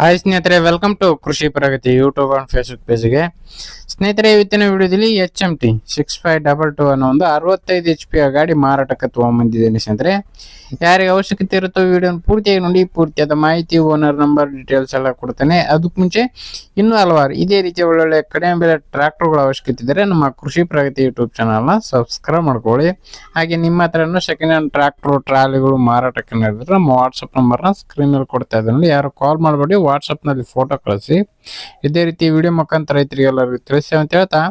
Hi ಸ್ನೇಹಿತರೆ welcome to Krishi Pragati YouTube and Facebook ಪೇಜ್ಗೆ ಸ್ನೇಹಿತರೆ, ಇವತ್ತಿನ ವಿಡಿಯೋದಲ್ಲಿ H M T six five double two ಅನ್ನೋ ಒಂದು ಅರವತ್ತೈದು ಎಚ್ ಪಿ ಗಾಡಿ ಮಾರಾಟಕ್ಕೆ ತೊಗೊಂಬಂದಿದ್ದೇನೆ ಸ್ನೇಹಿತರೆ. ಯಾರಿಗೆ ಅವಶ್ಯಕತೆ ಇರುತ್ತೋ ವಿಡಿಯೋನ ಪೂರ್ತಿಯಾಗಿ ನೋಡಿ, ಪೂರ್ತಿಯಾದ ಮಾಹಿತಿ ಓನರ್ ನಂಬರ್ ಡೀಟೇಲ್ಸ್ ಎಲ್ಲ ಕೊಡ್ತೇನೆ. ಅದಕ್ಕೆ ಮುಂಚೆ ಇನ್ನೂ ಹಲವಾರು ಇದೇ ರೀತಿಯ ಒಳ್ಳೊಳ್ಳೆ ಕಡಿಮೆ ಬೆಲೆ ಟ್ರ್ಯಾಕ್ಟರ್ಗಳ ಅವಶ್ಯಕತೆ ಇದ್ದರೆ ನಮ್ಮ ಕೃಷಿ ಪ್ರಗತಿ ಯೂಟ್ಯೂಬ್ ಚಾನಲ್ನ ಸಬ್ಸ್ಕ್ರೈಬ್ ಮಾಡ್ಕೊಳ್ಳಿ. ಹಾಗೆ ನಿಮ್ಮ ಹತ್ರನೂ ಸೆಕೆಂಡ್ ಹ್ಯಾಂಡ್ ಟ್ರ್ಯಾಕ್ಟ್ರು ಟ್ರಾಲಿಗಳು ಮಾರಾಟಕ್ಕೆ ನಡೆದ್ರೆ ನಮ್ಮ ವಾಟ್ಸಪ್ ನಂಬರ್ನ ಸ್ಕ್ರೀನಲ್ಲಿ ಕೊಡ್ತಾ ಇದ್ದೀನಿ. ಯಾರು ಕಾಲ್ ಮಾಡಬೇಡಿ ವಾಟ್ಸಪ್ನಲ್ಲಿ ಫೋಟೋ ಕಳಿಸಿ. ಇದೇ ರೀತಿ ವಿಡಿಯೋ ಮುಖಾಂತರ ರೈತರಿಗೆ ಎಲ್ಲರಿಗೂ ತಿಳಿಸಿ ಅಂತ ಹೇಳ್ತಾ,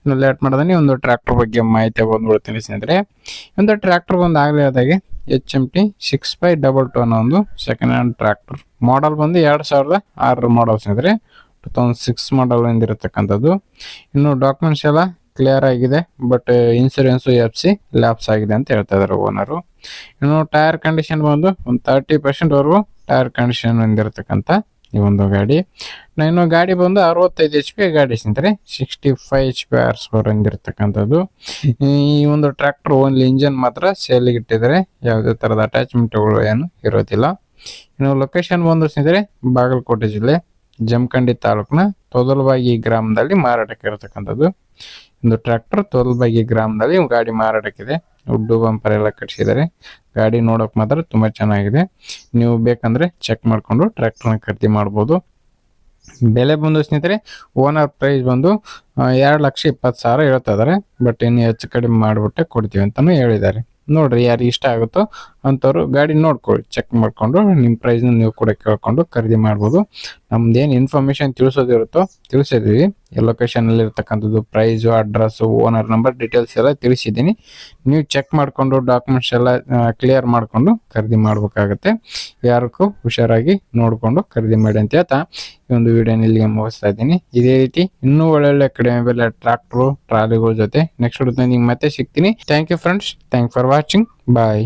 ಇನ್ನು ಲೇಟ್ ಮಾಡ್ದೆ ಒಂದು ಟ್ರ್ಯಾಕ್ಟರ್ ಬಗ್ಗೆ ಮಾಹಿತಿ ಬಂದ್ಬಿಡ್ತೀನಿ ಸ್ನೇಹಿತರೆ ಒಂದು ಟ್ರ್ಯಾಕ್ಟರ್ ಬಂದು ಆಗಲೇ ಆದಾಗೆ H M T six five double two ಅನ್ನೋ ಒಂದು ಸೆಕೆಂಡ್ ಹ್ಯಾಂಡ್ ಟ್ರ್ಯಾಕ್ಟರ್ ಮಾಡಲ್ ಬಂದು ಎರಡು ಸಾವಿರದ ಆರು ಮಾಡಲ್ ಸ್ನೇಹಿತರೆ ಟೂ ತೌಸಂಡ್ ಸಿಕ್ಸ್ ಮಾಡಲ್ ಎಂದಿರತಕ್ಕಂಥದ್ದು ಇನ್ನು ಡಾಕ್ಯುಮೆಂಟ್ಸ್ ಎಲ್ಲ ಕ್ಲಿಯರ್ ಆಗಿದೆ but insurance F C lapse ಆಗಿದೆ ಅಂತ ಹೇಳ್ತಾ ಇದ್ದಾರೆ ಓನರು ಇನ್ನು ಟೈರ್ ಕಂಡೀಷನ್ ಬಂದು ಒಂದು ತರ್ಟಿ ಪರ್ಸೆಂಟ್ವರೆಗೂ ಟೈರ್ ಕಂಡೀಷನ್ ಹೊಂದಿರತಕ್ಕಂಥ ಈ ಒಂದು ಗಾಡಿ. ಇನ್ನು ಗಾಡಿ ಬಂದು ಅರವತ್ತೈದು ಎಚ್ ಪಿ ಗಾಡಿ ಸಿಂತ್ರಿ ಸಿಕ್ಸ್ಟಿ ಫೈವ್ ಎಚ್ ಪಿ ಆರ್ಸ್ ಹೊಂದಿರತಕ್ಕಂಥದ್ದು ಈ ಒಂದು ಟ್ರ್ಯಾಕ್ಟರ್ ಓನ್ಲಿ ಇಂಜನ್ ಮಾತ್ರ ಸೇಲಿಗೆ ಇಟ್ಟಿದ್ದಾರೆ. ಯಾವುದೇ ಥರದ ಅಟ್ಯಾಚ್ಮೆಂಟ್ಗಳು ಏನು ಇರೋದಿಲ್ಲ. ಇನ್ನು ಲೊಕೇಶನ್ ಬಂದು ಸ್ನೇಹಿತರೆ ಬಾಗಲಕೋಟೆ ಜಿಲ್ಲೆ, ಜಮಖಂಡಿ ತಾಲೂಕಿನ ತೊದಲ್ಬಾಗಿ ಗ್ರಾಮದಲ್ಲಿ ಮಾರಾಟಕ್ಕೆ ಇರತಕ್ಕಂಥದ್ದು. ಒಂದು ಟ್ರ್ಯಾಕ್ಟರ್ ತೊದಲ್ಬಾಗಿ ಗ್ರಾಮದಲ್ಲಿ ಗಾಡಿ ಮಾರಾಟಕ್ಕಿದೆ. ಉಡ್ಡು ಬಂಪರ್ ಎಲ್ಲ ಕಟ್ಸಿದ್ದಾರೆ. ಗಾಡಿ ನೋಡೋಕೆ ಮಾತ್ರ ತುಂಬ ಚೆನ್ನಾಗಿದೆ. ನೀವು ಬೇಕಂದರೆ ಚೆಕ್ ಮಾಡಿಕೊಂಡು ಟ್ರ್ಯಾಕ್ಟ್ರನ್ನ ಖರೀದಿ ಮಾಡ್ಬೋದು. ಬೆಲೆ ಬಂದು ಸ್ನೇಹಿತರೆ ಓನರ್ ಪ್ರೈಸ್ ಬಂದು ಎರಡು ಲಕ್ಷ ಇಪ್ಪತ್ತು ಸಾವಿರ ಹೇಳ್ತಾ ಇದ್ದಾರೆ. ಬಟ್ ಇನ್ನು ಹೆಚ್ಚು ಕಡಿಮೆ ಮಾಡಿಬಿಟ್ಟೆ ಕೊಡ್ತೀವಿ ಅಂತಲೂ ಹೇಳಿದ್ದಾರೆ. ನೋಡ್ರಿ ಯಾರಿಗೆ ಇಷ್ಟ ಆಗುತ್ತೋ ಅಂಥವ್ರು ಗಾಡಿ ನೋಡ್ಕೊಳ್ಳಿ ಚೆಕ್ ಮಾಡಿಕೊಂಡು ನಿಮ್ಮ ಪ್ರೈಸ್ನ ನೀವು ಕೂಡ ಕೇಳ್ಕೊಂಡು ಖರೀದಿ ಮಾಡ್ಬೋದು. ನಮ್ದೇನು ಇನ್ಫಾರ್ಮೇಶನ್ ತಿಳಿಸೋದಿರುತ್ತೋ ತಿಳಿಸಿದ್ದೀವಿ. ಲೊಕೇಶನಲ್ಲಿ ಇರ್ತಕ್ಕಂಥದ್ದು price address owner number details ಎಲ್ಲ ತಿಳಿಸಿದ್ದೀನಿ. ನೀವು ಚೆಕ್ ಮಾಡಿಕೊಂಡು ಡಾಕ್ಯುಮೆಂಟ್ಸ್ ಎಲ್ಲ ಕ್ಲಿಯರ್ ಮಾಡಿಕೊಂಡು ಖರೀದಿ ಮಾಡಬೇಕಾಗತ್ತೆ. ಯಾರಕ್ಕೂ ಹುಷಾರಾಗಿ ನೋಡಿಕೊಂಡು ಖರೀದಿ ಮಾಡಿ ಅಂತ ಹೇಳ್ತಾ ಈ ಒಂದು ವಿಡಿಯೋನ ಇಲ್ಲಿಗೆ ಮುಗಿಸ್ತಾ ಇದ್ದೀನಿ. ಇದೇ ರೀತಿ ಇನ್ನೂ ಒಳ್ಳೊಳ್ಳೆ ಕಡಿಮೆ ಬೆಲೆ ಟ್ರಾಕ್ಟ್ರು ಟ್ರಾಲಿಗಳ ಜೊತೆ ನೆಕ್ಸ್ಟ್ ನಿಮ್ಗೆ ಮತ್ತೆ ಸಿಗ್ತೀನಿ. Thank you friends thank for watching bye